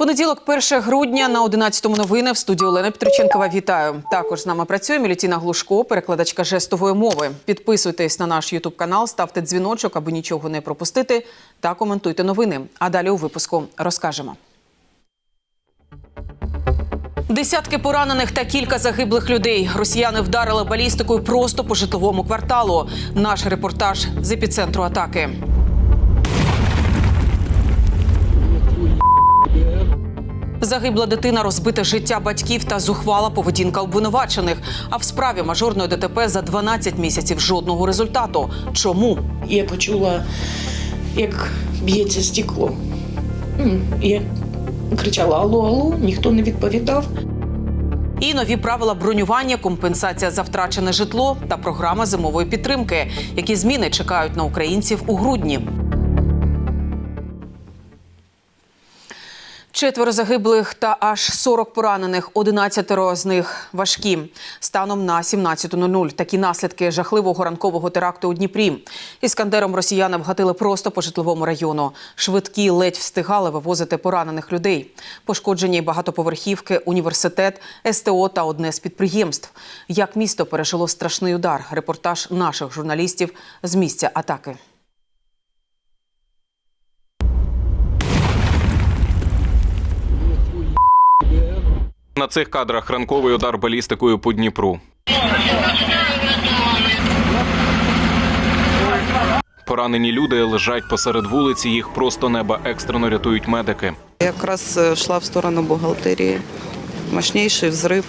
Понеділок, 1 грудня на 11-му новини в студії Олена Петриченкова. Вітаю. Також з нами працює Мілітіна Глушко, перекладачка жестової мови. Підписуйтесь на наш Ютуб канал, ставте дзвіночок, аби нічого не пропустити, та коментуйте новини. А далі у випуску розкажемо. Десятки поранених та кілька загиблих людей. Росіяни вдарили балістикою просто по житловому кварталу. Наш репортаж з епіцентру атаки. Загибла дитина, розбите життя батьків та зухвала поведінка обвинувачених. А в справі мажорної ДТП за 12 місяців жодного результату. Чому? Я почула, як б'ється стекло. Я кричала Алло, алло, ніхто не відповідав. І нові правила бронювання, компенсація за втрачене житло та програма зимової підтримки. Які зміни чекають на українців у грудні? Четверо загиблих та аж 40 поранених, 11 з них важкі. Станом на 17.00 такі наслідки жахливого ранкового теракту у Дніпрі. Іскандером росіяни вгатили просто по житловому району. Швидкі ледь встигали вивозити поранених людей. Пошкоджені багатоповерхівки, університет, СТО та одне з підприємств. Як місто пережило страшний удар? Репортаж наших журналістів з місця атаки. На цих кадрах ранковий удар балістикою по Дніпру. Поранені люди лежать посеред вулиці. Їх просто неба екстрено рятують медики. Якраз е, йшла в сторону бухгалтерії. Мощніший взрив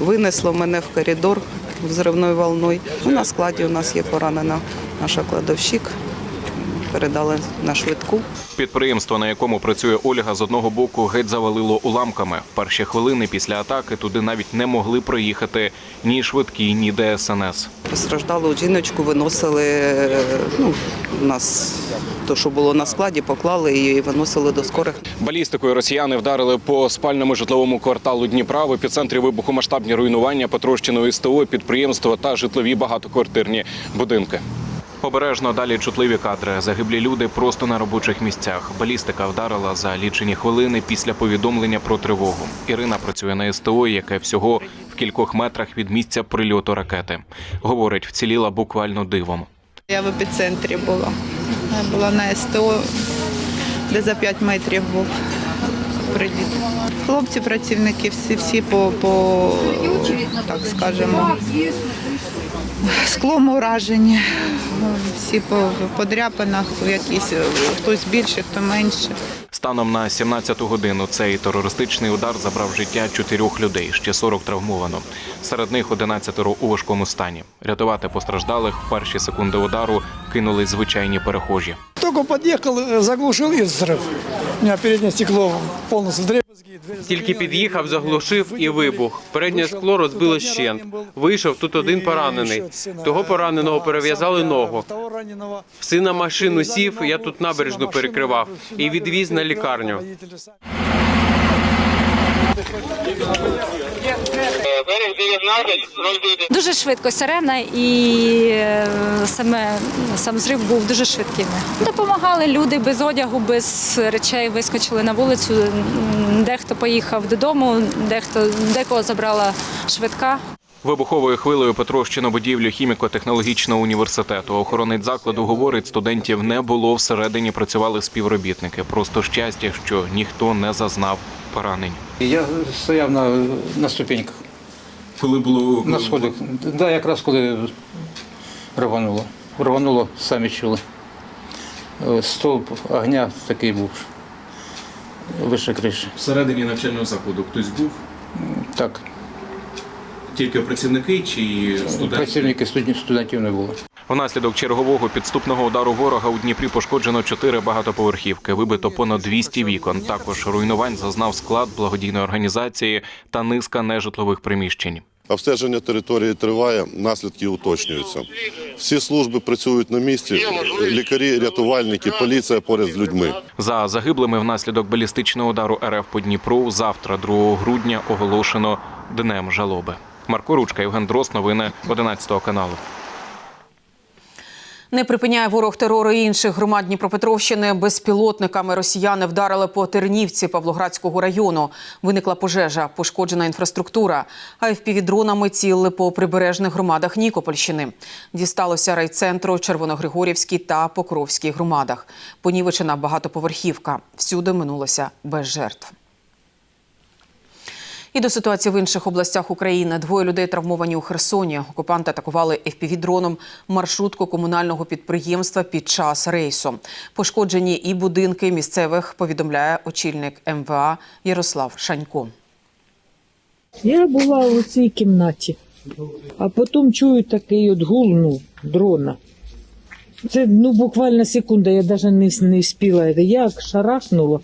винесло мене в коридор взривною волною. Ну, На складі у нас є поранена наша кладовщик. Передали на швидку. Підприємство, на якому працює Ольга, з одного боку геть завалило уламками. В перші хвилини після атаки туди навіть не могли проїхати ні швидкі, ні ДСНС. Постраждалу жіночку виносили. е, Ну, у нас то, що було на складі, поклали і виносили до скорих. Балістикою росіяни вдарили по спальному житловому кварталу Дніпра. В епіцентрі вибуху масштабні руйнування, потрощеної СТО, підприємства та житлові багатоквартирні будинки. Обережно далі чутливі кадри. Загиблі люди просто на робочих місцях. Балістика вдарила за лічені хвилини після повідомлення про тривогу. Ірина працює на СТО, яке всього в кількох метрах від місця прильоту ракети. Говорить, вціліла буквально дивом. Я в епіцентрі була. Я була на СТО, де за 5 метрів був приліт. Хлопці, працівники, всі, всі по, по так скажемо, склом уражені, всі по подряпинах, якісь, хтось більше, хто менше. Станом на 17 годину цей терористичний удар забрав життя чотирьох людей, ще 40 травмовано. Серед них 11 у важкому стані. Рятувати постраждалих в перші секунди удару кинули звичайні перехожі. Только подъехал, э, заглушил и взрыв. У меня переднее стекло полностью вдребезги. дверь Тільки заклинила, під'їхав, и- заглушив і вибух. Переднє скло розбило щент. Вийшов тут один поранений. Того пораненого перев'язали ногу. Того раненого В сина машину сів, я тут набережну перекривав і відвіз на лікарню. Дуже швидко сирена і е, саме сам зрив був дуже швидким. Допомагали люди без одягу, без речей вискочили на вулицю. Дехто поїхав додому, дехто декого забрала швидка. Вибуховою хвилею потрощено будівлю хіміко-технологічного університету. Охоронець закладу говорить, студентів не було всередині. Працювали співробітники. Просто щастя, що ніхто не зазнав поранень. Я стояв на, на ступеньках, Коли було на сходах. Да, якраз коли рвануло. Рвануло, самі чули. Е, Стовп огня такий був. Вище криші. всередині навчального закладу хтось був, Так, тільки працівники чи працівники студентів, студентів не було. Внаслідок чергового підступного удару ворога у Дніпрі пошкоджено чотири багатоповерхівки, вибито понад 200 вікон. Також руйнувань зазнав склад благодійної організації та низка нежитлових приміщень. Обстеження території триває, наслідки уточнюються. Всі служби працюють на місці. Лікарі, рятувальники, поліція поряд з людьми. За загиблими внаслідок балістичного удару РФ по Дніпру завтра, 2 грудня, оголошено днем жалоби. Марко Ручка, Євген Дрос, новини 11 каналу. Не припиняє ворог терору інших громад Дніпропетровщини. Безпілотниками росіяни вдарили по Тернівці Павлоградського району. Виникла пожежа, пошкоджена інфраструктура. А FPV-дронами цілили по прибережних громадах Нікопольщини. Дісталося райцентру Червоногригорівській та Покровській громадах. Понівечена багатоповерхівка. Всюди минулося без жертв. І до ситуації в інших областях України. Двоє людей травмовані у Херсоні. Окупанти атакували FPV-дроном маршрутку комунального підприємства під час рейсу. Пошкоджені і будинки місцевих, повідомляє очільник МВА Ярослав Шанько. Я була у цій кімнаті, а потім чую такий от гул ну, дрона. Це ну, буквально секунда, я навіть не, не встигла. Як шарахнуло.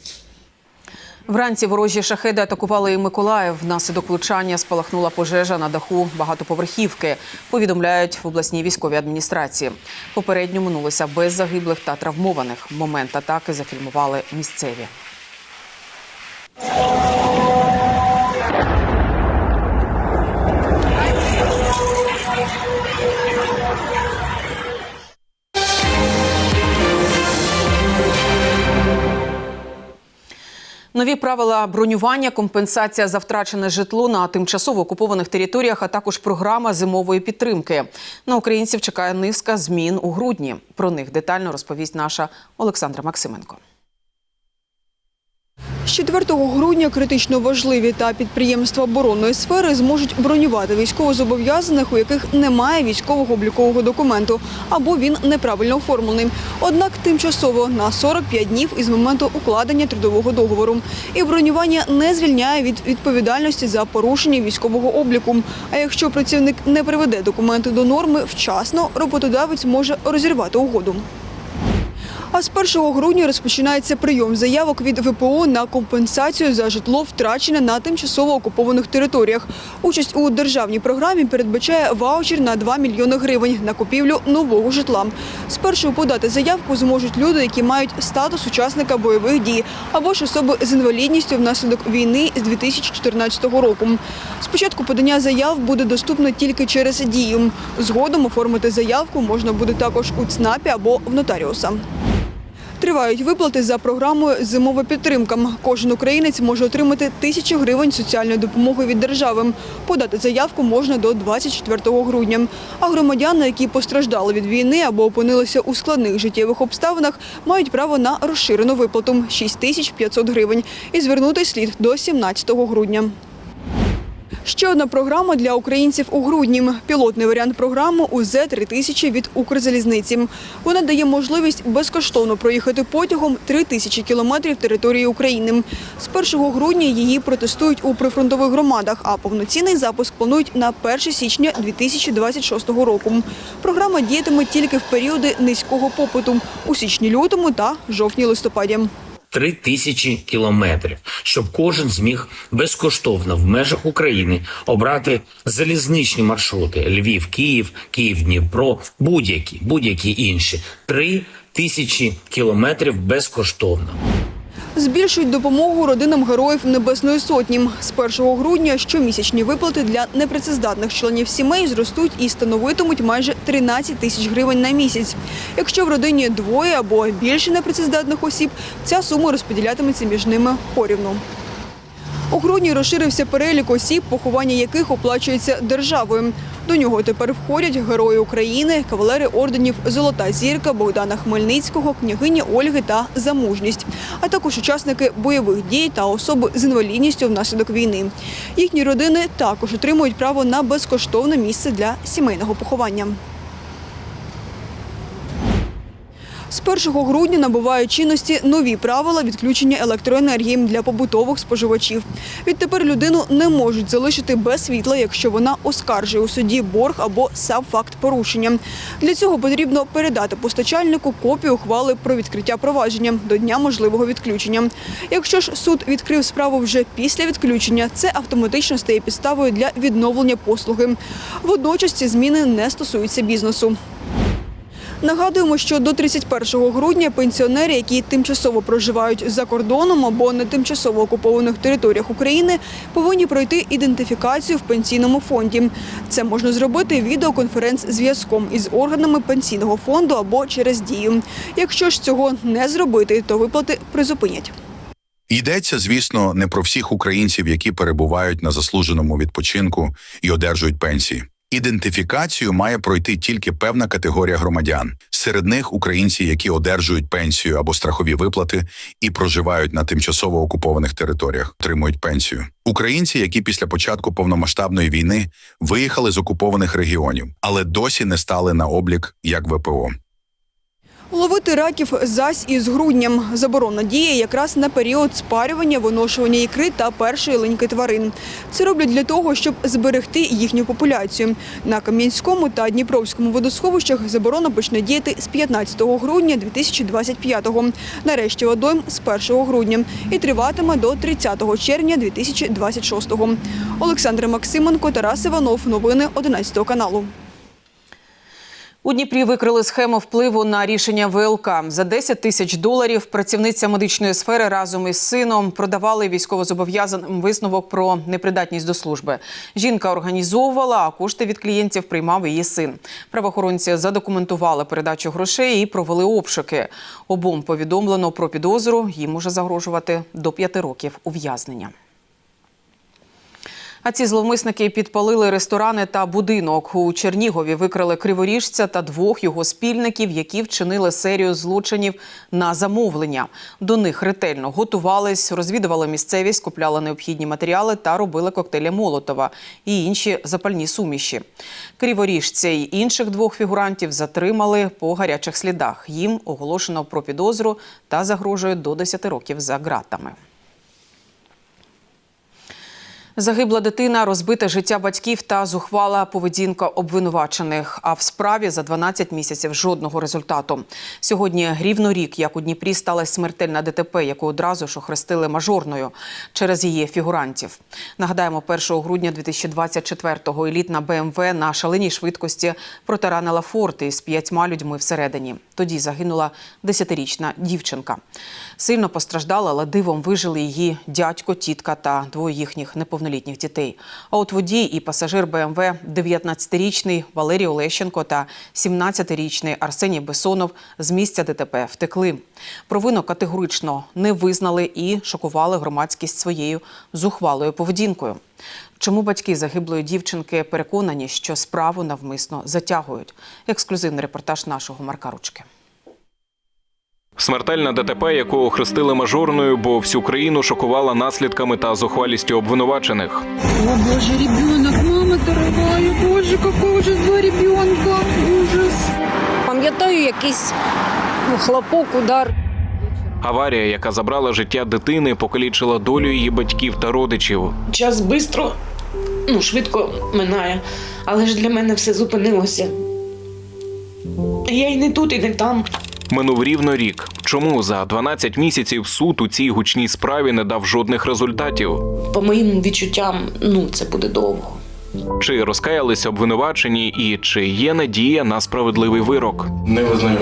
Вранці ворожі шахеди атакували і Миколаїв. Внаслідок влучання спалахнула пожежа на даху багатоповерхівки. Повідомляють в обласній військовій адміністрації. Попередньо минулося без загиблих та травмованих. Момент атаки зафільмували місцеві. Нові правила бронювання, компенсація за втрачене житло на тимчасово окупованих територіях, а також програма зимової підтримки. На українців чекає низка змін у грудні. Про них детально розповість наша Олександра Максименко. З 4 грудня критично важливі та підприємства оборонної сфери зможуть бронювати військовозобов'язаних, у яких немає військового облікового документу або він неправильно оформлений. Однак тимчасово на 45 днів із моменту укладення трудового договору. І бронювання не звільняє від відповідальності за порушення військового обліку. А якщо працівник не приведе документи до норми вчасно, роботодавець може розірвати угоду. А з 1 грудня розпочинається прийом заявок від ВПО на компенсацію за житло, втрачене на тимчасово окупованих територіях. Участь у державній програмі передбачає ваучер на 2 мільйони гривень на купівлю нового житла. Спершу подати заявку зможуть люди, які мають статус учасника бойових дій або ж особи з інвалідністю внаслідок війни з 2014 року. Спочатку подання заяв буде доступно тільки через дію. Згодом оформити заявку можна буде також у ЦНАПі або в нотаріуса. Тривають виплати за програмою Зимова підтримка. Кожен українець може отримати тисячу гривень соціальної допомоги від держави. Подати заявку можна до 24 грудня. А громадяни, які постраждали від війни або опинилися у складних життєвих обставинах, мають право на розширену виплату 6500 гривень. І звернутися слід до 17 грудня. Ще одна програма для українців у грудні. Пілотний варіант програми уз 3000 від Укрзалізниці. Вона дає можливість безкоштовно проїхати потягом 3000 кілометрів території України. З 1 грудня її протестують у прифронтових громадах, а повноцінний запуск планують на 1 січня 2026 року. Програма діятиме тільки в періоди низького попиту у січні-лютому та жовтні листопаді. 3 тисячі кілометрів, щоб кожен зміг безкоштовно в межах України обрати залізничні маршрути: Львів, Київ, Київ, Дніпро, будь-які будь-які інші 3 тисячі кілометрів безкоштовно. Збільшують допомогу родинам героїв Небесної Сотні. З 1 грудня щомісячні виплати для непрацездатних членів сімей зростуть і становитимуть майже 13 тисяч гривень на місяць. Якщо в родині двоє або більше непрацездатних осіб, ця сума розподілятиметься між ними порівну. У грудні розширився перелік осіб, поховання яких оплачується державою. До нього тепер входять герої України, кавалери орденів Золота зірка Богдана Хмельницького, княгині Ольги та Замужність, а також учасники бойових дій та особи з інвалідністю внаслідок війни. Їхні родини також отримують право на безкоштовне місце для сімейного поховання. З 1 грудня набувають чинності нові правила відключення електроенергії для побутових споживачів. Відтепер людину не можуть залишити без світла, якщо вона оскаржує у суді борг або сам факт порушення. Для цього потрібно передати постачальнику копію ухвали про відкриття провадження до дня можливого відключення. Якщо ж суд відкрив справу вже після відключення, це автоматично стає підставою для відновлення послуги. Водночас ці зміни не стосуються бізнесу. Нагадуємо, що до 31 грудня пенсіонери, які тимчасово проживають за кордоном або на тимчасово окупованих територіях України, повинні пройти ідентифікацію в пенсійному фонді. Це можна зробити відеоконференц-зв'язком із органами пенсійного фонду або через дію. Якщо ж цього не зробити, то виплати призупинять. Йдеться, звісно, не про всіх українців, які перебувають на заслуженому відпочинку і одержують пенсії. Ідентифікацію має пройти тільки певна категорія громадян. Серед них українці, які одержують пенсію або страхові виплати і проживають на тимчасово окупованих територіях, отримують пенсію. Українці, які після початку повномасштабної війни виїхали з окупованих регіонів, але досі не стали на облік як ВПО. Ловити раків зась із грудням. Заборона діє якраз на період спарювання, виношування ікри та першої линьки тварин. Це роблять для того, щоб зберегти їхню популяцію. На Кам'янському та Дніпровському водосховищах заборона почне діяти з 15 грудня 2025-го. Нарешті водойм з 1 грудня і триватиме до 30 червня 2026-го. Олександр Максименко, Тарас Іванов. Новини 11 каналу. У Дніпрі викрили схему впливу на рішення ВЛК. За 10 тисяч доларів працівниця медичної сфери разом із сином продавали військовозобов'язаним висновок про непридатність до служби. Жінка організовувала, а кошти від клієнтів приймав її син. Правоохоронці задокументували передачу грошей і провели обшуки. Обом повідомлено про підозру. Їм може загрожувати до 5 років ув'язнення. А ці зловмисники підпалили ресторани та будинок. У Чернігові викрили криворіжця та двох його спільників, які вчинили серію злочинів на замовлення. До них ретельно готувались, розвідували місцевість, купляли необхідні матеріали та робили коктейлі Молотова і інші запальні суміші. Криворіжця й інших двох фігурантів затримали по гарячих слідах. Їм оголошено про підозру та загрожує до 10 років за ґратами. Загибла дитина, розбите життя батьків та зухвала поведінка обвинувачених. А в справі за 12 місяців жодного результату. Сьогодні рівно рік, як у Дніпрі сталася смертельна ДТП, яку одразу ж охрестили мажорною через її фігурантів. Нагадаємо, 1 грудня 2024-го елітна БМВ на шаленій швидкості протаранила форти із п'ятьма людьми всередині. Тоді загинула 10-річна дівчинка. Сильно постраждала, але дивом вижили її дядько, тітка та двоє їхніх неповнолітніх дітей. А от водій і пасажир БМВ 19-річний Валерій Олещенко та 17-річний Арсеній Бесонов з місця ДТП втекли. Провину категорично не визнали і шокували громадськість своєю зухвалою поведінкою. Чому батьки загиблої дівчинки переконані, що справу навмисно затягують? Ексклюзивний репортаж нашого Марка Ручки. Смертельна ДТП, яку охрестили мажорною, бо всю країну шокувала наслідками та зухвалістю обвинувачених. О, боже, ребенок, мама дорогая, боже, какой ужас, два ребенка, ужас. Пам'ятаю якийсь хлопок, удар. Аварія, яка забрала життя дитини, покалічила долю її батьків та родичів. Час швидко, ну, швидко минає, але ж для мене все зупинилося. Я і не тут, і не там. Минув рівно рік. Чому за 12 місяців суд у цій гучній справі не дав жодних результатів? По моїм відчуттям, ну, це буде довго. Чи розкаялися обвинувачені, і чи є надія на справедливий вирок? Не визнаю.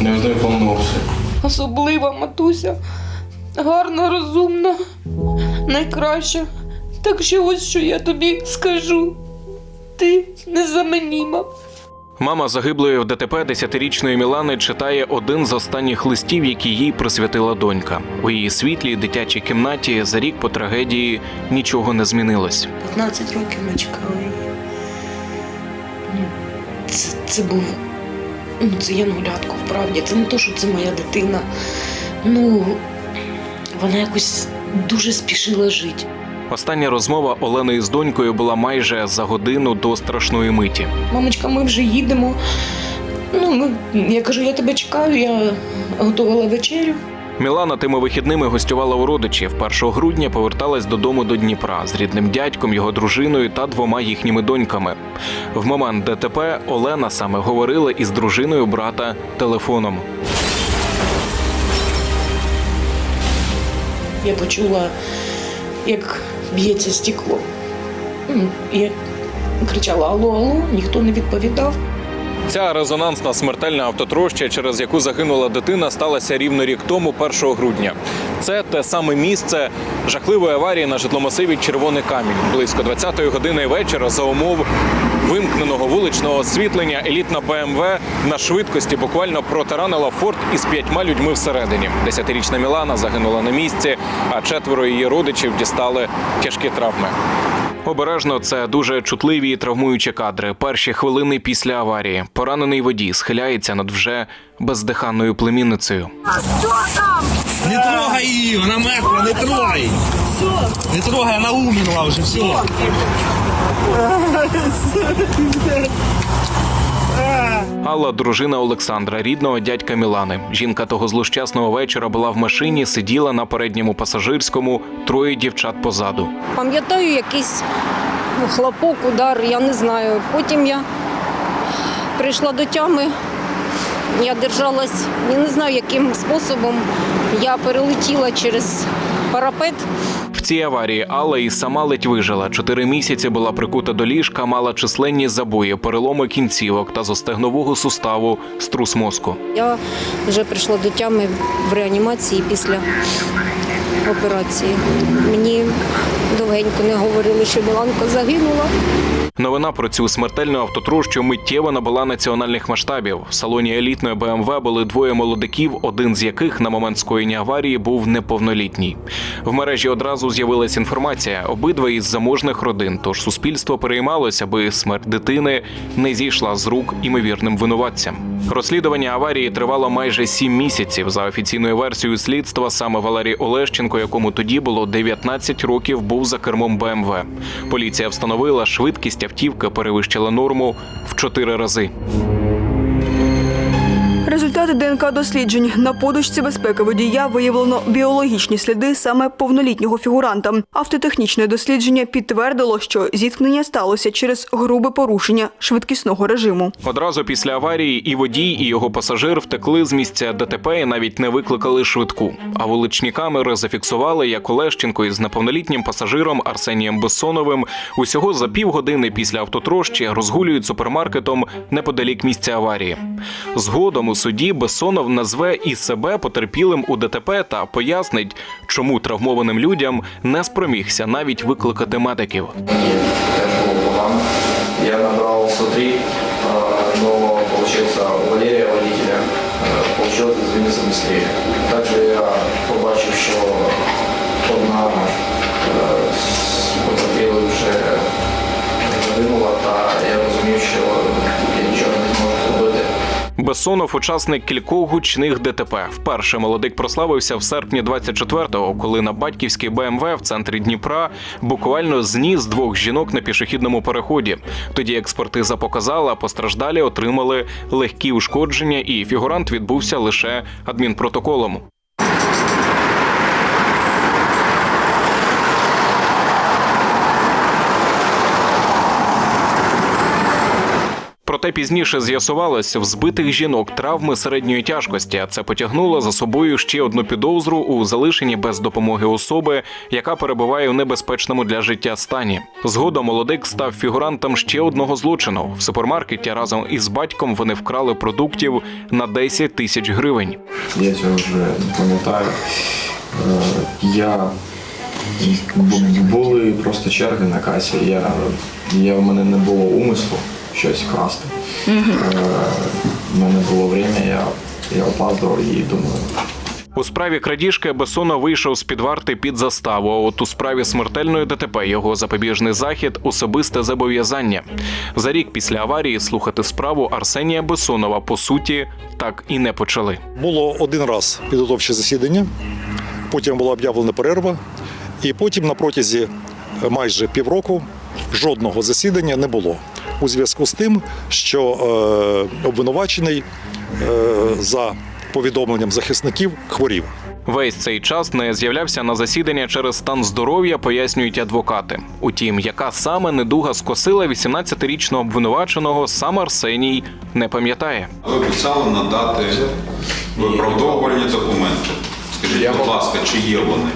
Не визнаю повного обсягу. Особлива матуся, гарна, розумна, найкраща. Так що ось що я тобі скажу. Ти незамінима. Мама загиблої в ДТП 10-річної Мілани читає один з останніх листів, які їй присвятила донька. У її світлій дитячій кімнаті за рік по трагедії нічого не змінилось. 15 років ми чекали її. Ну, Це, це був. Ну, це янголятко, вправді. Це не то, що це моя дитина. Ну, вона якось дуже спішила жити. Остання розмова Олени із донькою була майже за годину до страшної миті. Мамочка, ми вже їдемо. Ну, ми, я кажу, я тебе чекаю, я готувала вечерю. Мілана тими вихідними гостювала у родичів. 1 грудня поверталась додому до Дніпра з рідним дядьком, його дружиною та двома їхніми доньками. В момент ДТП Олена саме говорила із дружиною брата телефоном. Я почула, як б'ється стекло. Я кричала Алло, алло, ніхто не відповідав. Ця резонансна смертельна автотроща, через яку загинула дитина, сталася рівно рік тому, 1 грудня. Це те саме місце жахливої аварії на житломасиві Червоний камінь. Близько 20-ї години вечора за умов вимкненого вуличного освітлення елітна БМВ на швидкості буквально протаранила форт із п'ятьма людьми всередині. Десятирічна Мілана загинула на місці, а четверо її родичів дістали тяжкі травми. Обережно це дуже чутливі і травмуючі кадри. Перші хвилини після аварії. Поранений водій схиляється над вже бездиханною племінницею. Не трогай її, вона мертва, не трогай. Не трогай, вона умерла вже, все. Алла дружина Олександра, рідного дядька Мілани. Жінка того злощасного вечора була в машині, сиділа на передньому пасажирському, троє дівчат позаду. Пам'ятаю якийсь хлопок, удар, я не знаю. Потім я прийшла до тями, я держалась, я не знаю, яким способом я перелетіла через парапет. В цій аварії Алла і сама ледь вижила. Чотири місяці була прикута до ліжка, мала численні забої, переломи кінцівок та зостегнового суставу, струс мозку. Я вже прийшла до тями в реанімації після операції. Мені довгенько не говорили, що Біланка загинула. Новина про цю смертельну автотрощу миттєво набула національних масштабів. В салоні елітної БМВ були двоє молодиків, один з яких на момент скоєння аварії був неповнолітній. В мережі одразу з'явилась інформація. Обидва із заможних родин. Тож суспільство переймалося, аби смерть дитини не зійшла з рук імовірним винуватцям. Розслідування аварії тривало майже сім місяців. За офіційною версією слідства, саме Валерій Олещенко, якому тоді було 19 років, був за кермом БМВ. Поліція встановила, швидкість автівки перевищила норму в чотири рази. Результати ДНК досліджень на подушці безпеки водія виявлено біологічні сліди саме повнолітнього фігуранта. Автотехнічне дослідження підтвердило, що зіткнення сталося через грубе порушення швидкісного режиму. Одразу після аварії і водій, і його пасажир втекли з місця ДТП і навіть не викликали швидку. А вуличні камери зафіксували, як Олещенко із неповнолітнім пасажиром Арсенієм Бессоновим усього за півгодини після автотрощі розгулюють супермаркетом неподалік місця аварії. Згодом у суді Бессонов назве і себе потерпілим у ДТП та пояснить, чому травмованим людям не спромігся навіть викликати медиків. теж було погано. Я набрал 103, э, но получился у Валерия, водителя, э, получилось извиниться быстрее. Также я побачив, що одна е, з потерпілих вже загинула, та я розумів, що Бессонов учасник кількох гучних ДТП. Вперше молодик прославився в серпні 24-го, коли на батьківській БМВ в центрі Дніпра буквально зніс двох жінок на пішохідному переході. Тоді експертиза показала, постраждалі отримали легкі ушкодження, і фігурант відбувся лише адмінпротоколом. Проте пізніше з'ясувалось, в збитих жінок травми середньої тяжкості. а Це потягнуло за собою ще одну підозру у залишенні без допомоги особи, яка перебуває у небезпечному для життя стані. Згодом молодик став фігурантом ще одного злочину. В супермаркеті разом із батьком вони вкрали продуктів на 10 тисяч гривень. Я цього вже пам'ятаю. Е, Я були просто черги на касі. Я, я в мене не було умислу щось красти. Е, В мене було время, я, я опаздував і думаю. У справі крадіжки Бесона вийшов з під варти під заставу. А от у справі смертельної ДТП його запобіжний захід особисте зобов'язання. За рік після аварії слухати справу Арсенія Бесонова по суті так і не почали. Було один раз підготовче засідання, потім була об'явлена перерва, і потім на протязі майже півроку жодного засідання не було. У зв'язку з тим, що е, обвинувачений е, за повідомленням захисників хворів. Весь цей час не з'являвся на засідання через стан здоров'я, пояснюють адвокати. Утім, яка саме недуга скосила 18-річного обвинуваченого, сам Арсеній не пам'ятає. Ви обіцяли надати виправдовувальні документи. Скажіть, будь ласка, чи є вони?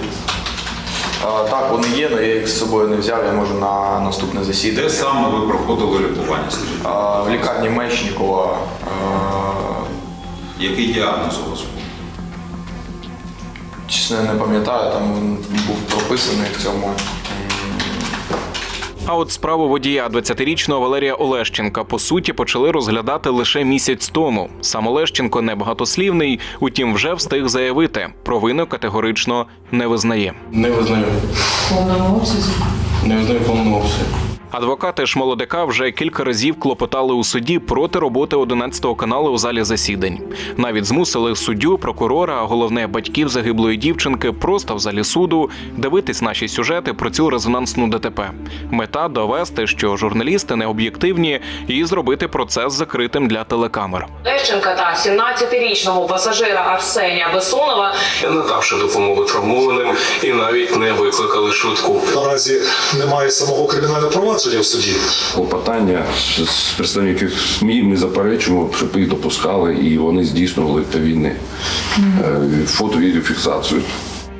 Так, вони є, але я їх з собою не взяв, я можу на наступне засідання. Де саме ви проходили лікування? Скажіть? В лікарні Мечникова. Який діагноз у вас був? Чесно, не пам'ятаю, там він був прописаний в цьому. А от справу водія 20-річного Валерія Олещенка по суті почали розглядати лише місяць тому. Сам Олещенко небагатослівний, утім, вже встиг заявити, провину категорично не визнає. Не визнаю. Повному обсязі. Не визнаю повному обсязі. Адвокати ж молодика вже кілька разів клопотали у суді проти роботи 11 каналу у залі засідань. Навіть змусили суддю, прокурора, а головне батьків загиблої дівчинки просто в залі суду дивитись наші сюжети про цю резонансну ДТП. Мета довести, що журналісти не об'єктивні, і зробити процес закритим для телекамер. Лещенка та 17-річного пасажира Арсенія Бесонова Не надавши допомоги травмованим і навіть не викликали швидку. Наразі немає самого кримінального провадження в суді. Клопотання з представників СМІ ми заперечуємо, щоб їх допускали і вони здійснювали відповідні фото-відеофіксацію.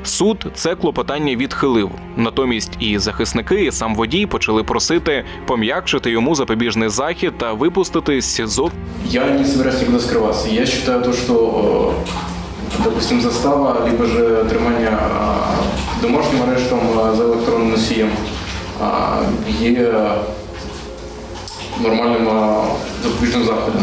Суд це клопотання відхилив. Натомість і захисники, і сам водій почали просити пом'якшити йому запобіжний захід та випустити з СІЗО Я не собираюсь никуда скрываться. Я считаю то, что, э, допустим, застава, либо же тримання э, домашнім арештом э, за електронним носієм э, є нормальним запобіжним заходом.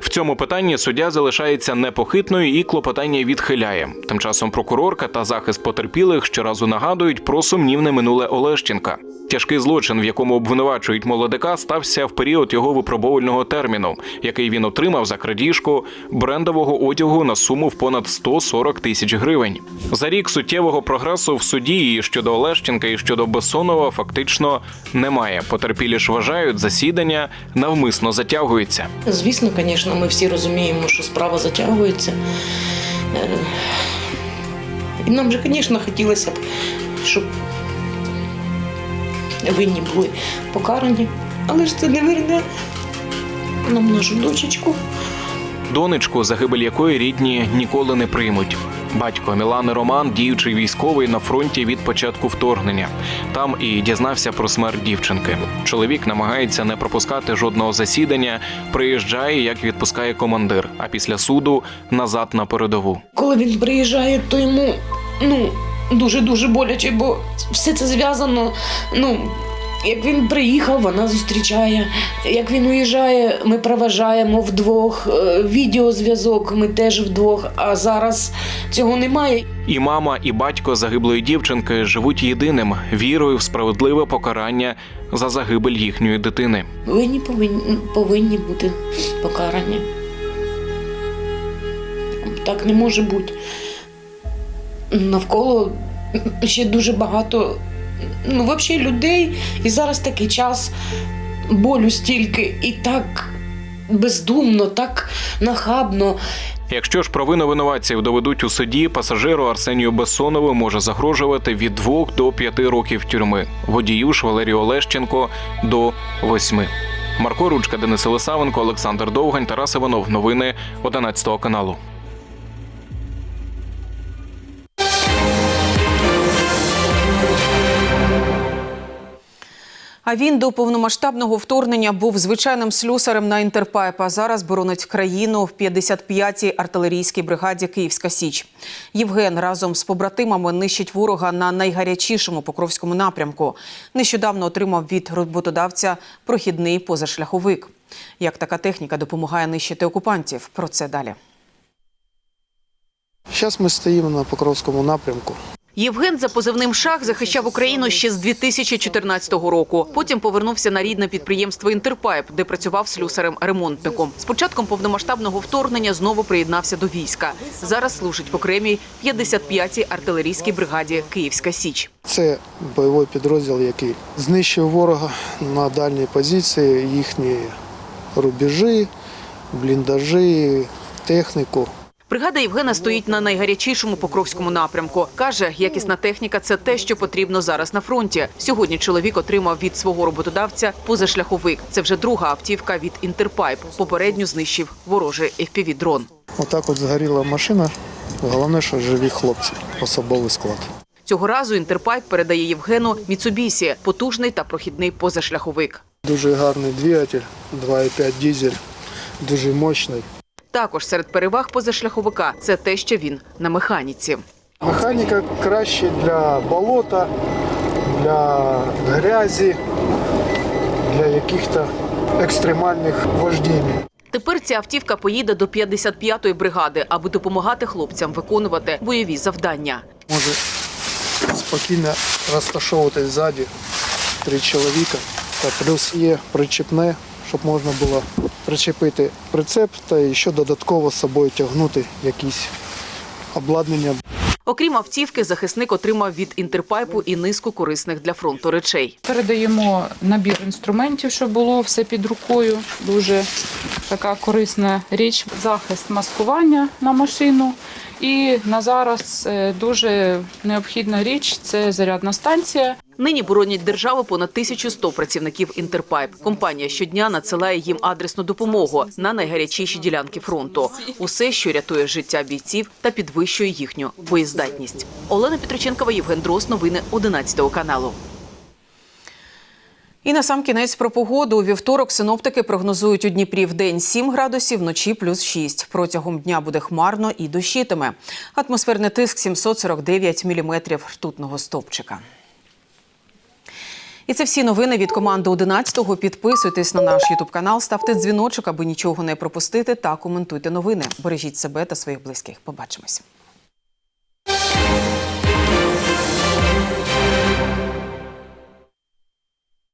В цьому питанні суддя залишається непохитною і клопотання відхиляє. Тим часом прокурорка та захист потерпілих щоразу нагадують про сумнівне минуле Олещенка. Тяжкий злочин, в якому обвинувачують молодика, стався в період його випробовувального терміну, який він отримав за крадіжку брендового одягу на суму в понад 140 тисяч гривень. За рік суттєвого прогресу в суді і щодо Олещенка, і щодо Бессонова фактично немає. Потерпілі ж вважають, засідання навмисно затягується. Звісно, звісно, ми всі розуміємо, що справа затягується. Е, І нам же, звісно, хотілося б, щоб винні були покарані. Але ж це не верне нам нашу дочечку. Донечку, загибель якої рідні ніколи не приймуть. Батько Мілани Роман, діючий військовий на фронті від початку вторгнення. Там і дізнався про смерть дівчинки. Чоловік намагається не пропускати жодного засідання, приїжджає, як відпускає командир, а після суду назад на передову. Коли він приїжджає, то йому ну, дуже-дуже боляче, бо все це зв'язано. Ну, як він приїхав, вона зустрічає. Як він уїжджає, ми проважаємо вдвох. Е, Відеозв'язок ми теж вдвох. А зараз цього немає. І мама, і батько загиблої дівчинки живуть єдиним вірою в справедливе покарання за загибель їхньої дитини. Винні повинні, повинні бути покарані. Так не може бути. Навколо ще дуже багато ну, взагалі людей. І зараз такий час болю стільки і так бездумно, так нахабно. Якщо ж провину винуватців доведуть у суді, пасажиру Арсенію Бессонову може загрожувати від 2 до 5 років тюрми. Водію ж Валерію Олещенко до 8. Марко Ручка, Денис Лисавенко, Олександр Довгань, Тарас Іванов. Новини 11 каналу. А він до повномасштабного вторгнення був звичайним слюсарем на інтерпайп. А зараз боронить країну в 55-й артилерійській бригаді Київська Січ. Євген разом з побратимами нищить ворога на найгарячішому покровському напрямку. Нещодавно отримав від роботодавця прохідний позашляховик. Як така техніка допомагає нищити окупантів? Про це далі. Зараз ми стоїмо на Покровському напрямку. Євген за позивним шах захищав Україну ще з 2014 року. Потім повернувся на рідне підприємство Інтерпайп, де працював слюсарем-ремонтником. З початком повномасштабного вторгнення знову приєднався до війська. Зараз служить в окремій 55-й артилерійській бригаді Київська Січ. Це бойовий підрозділ, який знищує ворога на дальній позиції, їхні рубежі, бліндажі, техніку. Бригада Євгена стоїть на найгарячішому покровському напрямку. Каже, якісна техніка це те, що потрібно зараз на фронті. Сьогодні чоловік отримав від свого роботодавця позашляховик. Це вже друга автівка від Інтерпайп. Попередньо знищив ворожий fpv дрон Отак от згоріла машина. Головне, що живі хлопці, особовий склад. Цього разу інтерпайп передає Євгену Міцубісі потужний та прохідний позашляховик. Дуже гарний двигатель, 2,5 дизель, дуже мощний. Також серед переваг позашляховика це те, що він на механіці. Механіка краще для болота, для грязі, для якихось екстремальних вождінь. Тепер ця автівка поїде до 55-ї бригади, аби допомагати хлопцям виконувати бойові завдання. Може спокійно розташовувати ззаді три чоловіка. Та плюс є причепне, щоб можна було причепити прицеп та ще додатково з собою тягнути якісь обладнання. Окрім автівки, захисник отримав від інтерпайпу і низку корисних для фронту речей. Передаємо набір інструментів, щоб було все під рукою. Дуже така корисна річ. Захист маскування на машину. І на зараз е, дуже необхідна річ це зарядна станція. Нині боронять державу понад 1100 працівників Інтерпайп. Компанія щодня надсилає їм адресну допомогу на найгарячіші ділянки фронту. Усе, що рятує життя бійців та підвищує їхню боєздатність. Олена Петроченкова, Євген Дрос. Новини 11 каналу. І на сам кінець про погоду. У вівторок синоптики прогнозують у Дніпрі в день 7 градусів, вночі плюс 6. Протягом дня буде хмарно і дощитиме. Атмосферний тиск 749 міліметрів ртутного стовпчика. І це всі новини від команди 11-го. Підписуйтесь на наш Ютуб канал, ставте дзвіночок, аби нічого не пропустити, та коментуйте новини. Бережіть себе та своїх близьких. Побачимось.